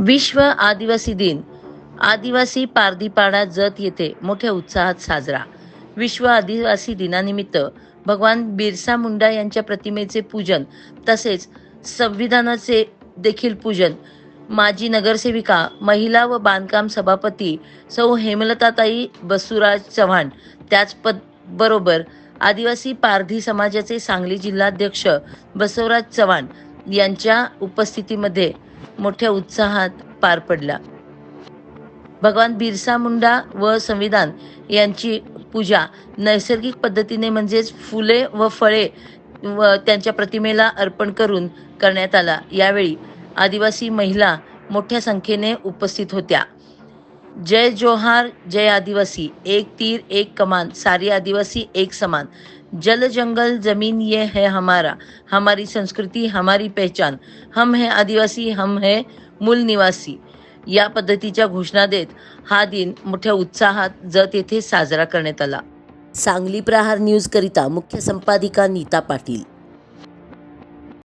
विश्व आदिवासी दिन. आदिवासी पारदीपाडा जत येथे मोठ्या उत्साहात साजरा. विश्व आदिवासी दिनानिमित्त भगवान बिरसा मुंडा यांच्या प्रतिमेचे पूजन तसेच संविधानाचे देखील पूजन. माजी नगरसेविका महिला व बांधकाम सभापती सौ हेमलताताई बसुराज चव्हाण. त्याच पद बरोबर आदिवासी पारधी समाजाचे सांगली जिल्हाध्यक्ष बसवराज चव्हाण. यांच्या उपस्थितीमध्ये मोठ्या उत्साहात पार पडला. भगवान बिरसा मुंडा व संविधान यांची पूजा नैसर्गिक पद्धतीने म्हणजेच फुले व फळे व त्यांच्या प्रतिमेला अर्पण करून करण्यात आला. यावेळी आदिवासी महिला मोठ्या संख्येने उपस्थित होत्या. जय जोहार जय आदिवासी एक तीर एक कमान सारी आदिवासी एक समान। जल जंगल जमीन ये है हमारा हमारी संस्कृती हमारी पहचान। हम है आदिवासी हम है मूल निवासी। या पद्धतीच्या घोषणा देत हा दिन मोठ्या उत्साहात जत येथे साजरा करण्यात आला. सांगली प्रहार न्यूज करिता मुख्य संपादिका नीता पाटील.